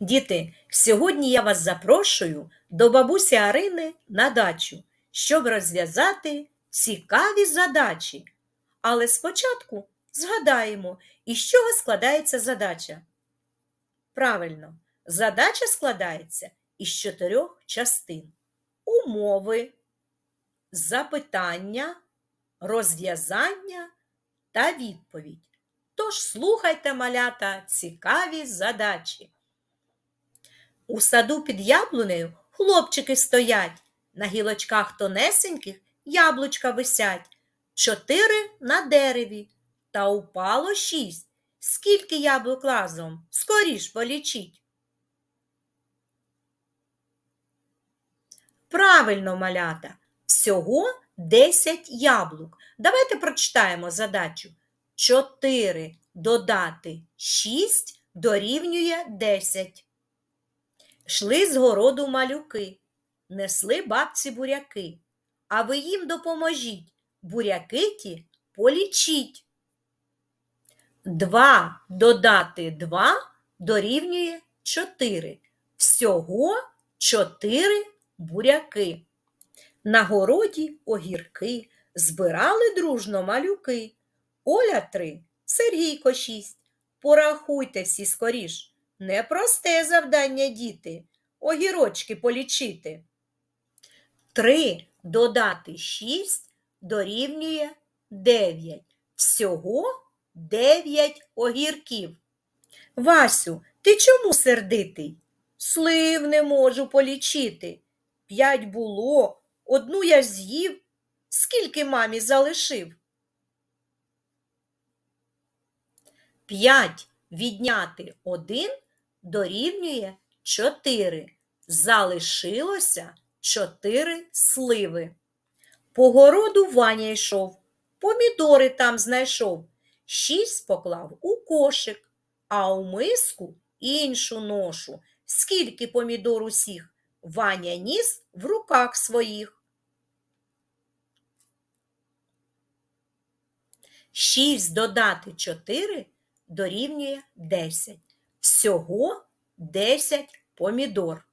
Діти, сьогодні я вас запрошую до бабусі Арини на дачу, щоб розв'язати цікаві задачі. Але спочатку згадаємо, із чого складається задача. Правильно, задача складається із чотирьох частин: умови, запитання, розв'язання та відповідь. Тож слухайте, малята, цікаві задачі. У саду під яблунею хлопчики стоять, на гілочках тонесеньких яблучка висять, чотири на дереві, та упало шість. Скільки яблук разом? Скоріш полічіть. Правильно, малята, всього 10 яблук. Давайте прочитаємо задачу. 4 додати 6 дорівнює 10. Шли з городу малюки, несли бабці буряки, а ви їм допоможіть, буряки ті полічіть. Два додати два дорівнює чотири. Всього чотири буряки. На городі огірки збирали дружно малюки. Оля три, Сергійко шість. Порахуйте всі скоріш. Непросте завдання, діти, огірочки полічити. Три додати шість дорівнює дев'ять. Всього дев'ять огірків. Васю, ти чому сердитий? Слив не можу полічити. П'ять було, одну я з'їв. Скільки мамі залишив? П'ять відняти один дорівнює чотири. Залишилося чотири сливи. По городу Ваня йшов, помідори там знайшов, шість поклав у кошик, а у миску іншу ношу. Скільки помідор усіх Ваня ніс в руках своїх. Шість додати чотири дорівнює 10. Всього 10 помідор.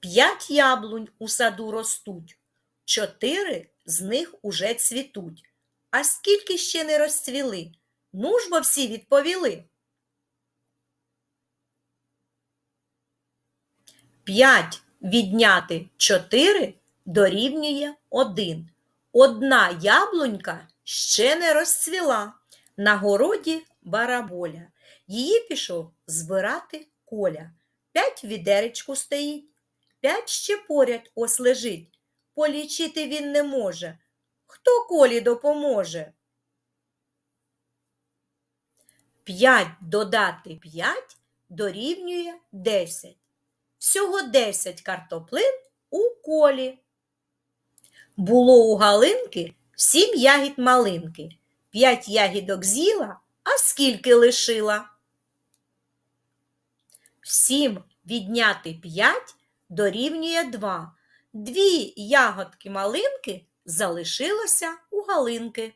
5 яблунь у саду ростуть, 4 з них уже цвітуть. А скільки ще не розцвіли? Ну ж бо всі відповіли. 5 відняти 4 дорівнює 1. Одна яблунька ще не розцвіла. На городі бараболя. Її пішов збирати коля. П'ять відеречку стоїть, п'ять ще поряд ось лежить. Полічити він не може. Хто колі допоможе? П'ять додати п'ять дорівнює десять. Всього десять картоплин у колі. Було у галинки сім ягід малинки. П'ять ягідок з'їла, а скільки лишила? Сім відняти п'ять дорівнює два. Дві ягодки малинки залишилося у галинки.